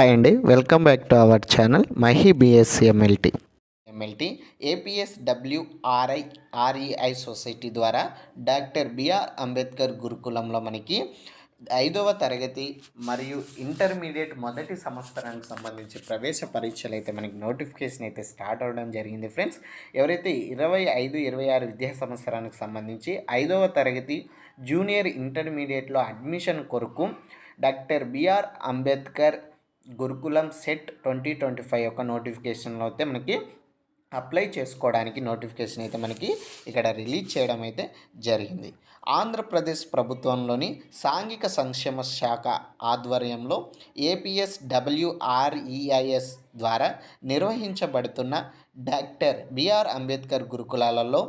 Hi అండి welcome back to our channel Mahi BSc MLT MLT APS WRI REI society ద్వారా doctor BR Ambedkar గురుకులంలో మనకి ఐదవ తరగతి మరియు ఇంటర్మీడియట్ మొదటి సంవత్సరానికి సంబంధించి ప్రవేశ పరీక్షలు అయితే మనకి నోటిఫికేషన్ అయితే స్టార్ట్ అవ్వడం జరిగింది ఫ్రెండ్స్ ఎవరైతే ఇరవై ఐదు ఇరవై ఆరు విద్యా సంవత్సరానికి సంబంధించి ఐదవ తరగతి జూనియర్ ఇంటర్మీడియట్లో అడ్మిషన్ కొరకు డాక్టర్ బిఆర్ అంబేద్కర్ గురుకులం సెట్ ట్వంటీ ట్వంటీ ఫైవ్ యొక్క నోటిఫికేషన్లో అయితే మనకి అప్లై చేసుకోవడానికి నోటిఫికేషన్ అయితే మనకి ఇక్కడ రిలీజ్ చేయడం అయితే జరిగింది. ఆంధ్రప్రదేశ్ ప్రభుత్వంలోని సాంఘిక సంక్షేమ శాఖ ఆధ్వర్యంలో ఏపీఎస్ డబ్ల్యూఆర్ఈఐఎస్ ద్వారా నిర్వహించబడుతున్న doctor BR Ambedkar గురుకులాలలో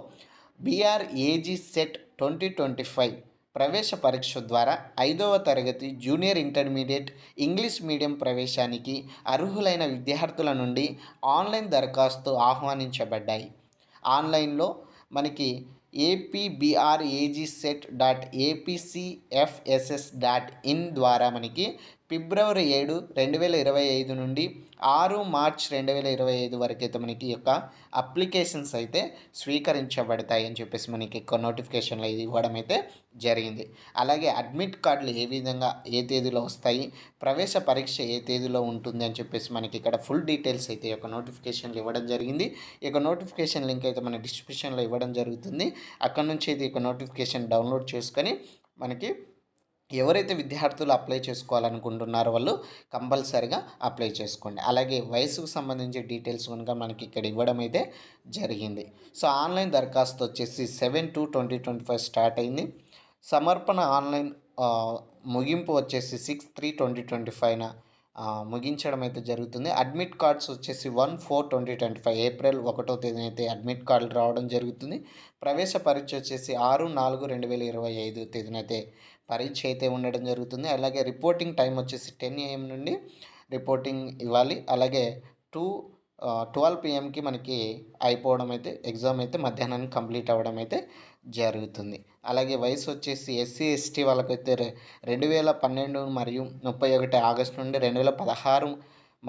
BRAG CET twenty twenty five ప్రవేశ పరీక్ష ద్వారా ఐదవ తరగతి జూనియర్ ఇంటర్మీడియట్ ఇంగ్లీష్ మీడియం ప్రవేశానికి అర్హులైన విద్యార్థుల నుండి ఆన్లైన్ దరఖాస్తు ఆహ్వానించబడ్డాయి. ఆన్లైన్లో మనకి APBRAG CET dot APCFSS dot in ద్వారా మనకి ఫిబ్రవరి ఏడు రెండు వేల ఇరవై ఐదు నుండి ఆరు మార్చ్ రెండు వేల ఇరవై ఐదు వరకు అయితే మనకి యొక్క అప్లికేషన్స్ అయితే స్వీకరించబడతాయి అని చెప్పేసి మనకి ఎక్కువ నోటిఫికేషన్లు ఇవ్వడం అయితే జరిగింది. అలాగే అడ్మిట్ కార్డులు ఏ విధంగా ఏ తేదీలో వస్తాయి ప్రవేశ పరీక్ష ఏ తేదీలో ఉంటుంది అని చెప్పేసి మనకి ఇక్కడ ఫుల్ డీటెయిల్స్ అయితే యొక్క నోటిఫికేషన్లు ఇవ్వడం జరిగింది. ఈ యొక్క నోటిఫికేషన్ లింక్ అయితే మన డిస్క్రిప్షన్లో ఇవ్వడం జరుగుతుంది. అక్కడ నుంచి అయితే యొక్క నోటిఫికేషన్ డౌన్లోడ్ చేసుకొని మనకి ఎవరైతే విద్యార్థులు అప్లై చేసుకోవాలనుకుంటున్నారో వాళ్ళు కంపల్సరిగా అప్లై చేసుకోండి. అలాగే వయసుకు సంబంధించి డీటెయిల్స్ కనుక మనకి ఇక్కడ ఇవ్వడం అయితే జరిగింది. సో ఆన్లైన్ దరఖాస్తు వచ్చేసి seven two twenty twenty five start అయింది. సమర్పణ ఆన్లైన్ ముగింపు వచ్చేసి సిక్స్ త్రీ ట్వంటీ ట్వంటీ ఫైవ్న ముగించడం అయితే జరుగుతుంది. అడ్మిట్ కార్డ్స్ వచ్చేసి one four twenty twenty five April ఒకటో తేదీన అయితే అడ్మిట్ కార్డులు రావడం జరుగుతుంది. ప్రవేశ పరీక్ష వచ్చేసి ఆరు నాలుగు రెండు వేల ఇరవై ఐదు తేదీన అయితే పరీక్ష అయితే ఉండడం జరుగుతుంది. అలాగే రిపోర్టింగ్ టైం వచ్చేసి టెన్ ఏఎం నుండి రిపోర్టింగ్ ఇవ్వాలి. అలాగే టూ ట్వెల్వ్ పిఎంకి మనకి అయిపోవడం అయితే ఎగ్జామ్ అయితే మధ్యాహ్నానికి కంప్లీట్ అవ్వడం అయితే జరుగుతుంది. అలాగే వయసు వచ్చేసి ఎస్సీ ఎస్టీ వాళ్ళకైతే రెండు వేల పన్నెండు మరియు ముప్పై ఒకటి ఆగస్టు నుండి రెండు వేల పదహారు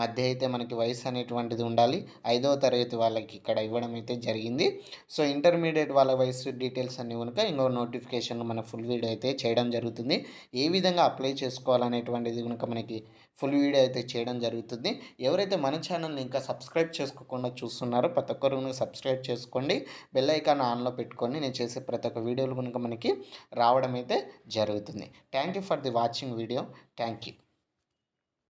మధ్య అయితే మనకి వయసు అనేటువంటిది ఉండాలి. ఐదవ తరగతి వాళ్ళకి ఇక్కడ ఇవ్వడం అయితే జరిగింది. సో ఇంటర్మీడియట్ వాళ్ళ వయసు డీటెయిల్స్ అన్నీ కనుక ఇంకో నోటిఫికేషన్ మన ఫుల్ వీడియో అయితే చేయడం జరుగుతుంది. ఏ విధంగా అప్లై చేసుకోవాలనేటువంటిది కనుక మనకి ఫుల్ వీడియో అయితే చేయడం జరుగుతుంది. ఎవరైతే మన ఛానల్ని ఇంకా సబ్స్క్రైబ్ చేసుకోకుండా చూస్తున్నారో ప్రతి ఒక్కరు కనుక సబ్స్క్రైబ్ చేసుకోండి. బెల్ ఐకాన్ ఆన్లో పెట్టుకొని నేను చేసే ప్రతి ఒక్క వీడియోలు కనుక మనకి రావడం అయితే జరుగుతుంది. Thank you for the watching video. Thank you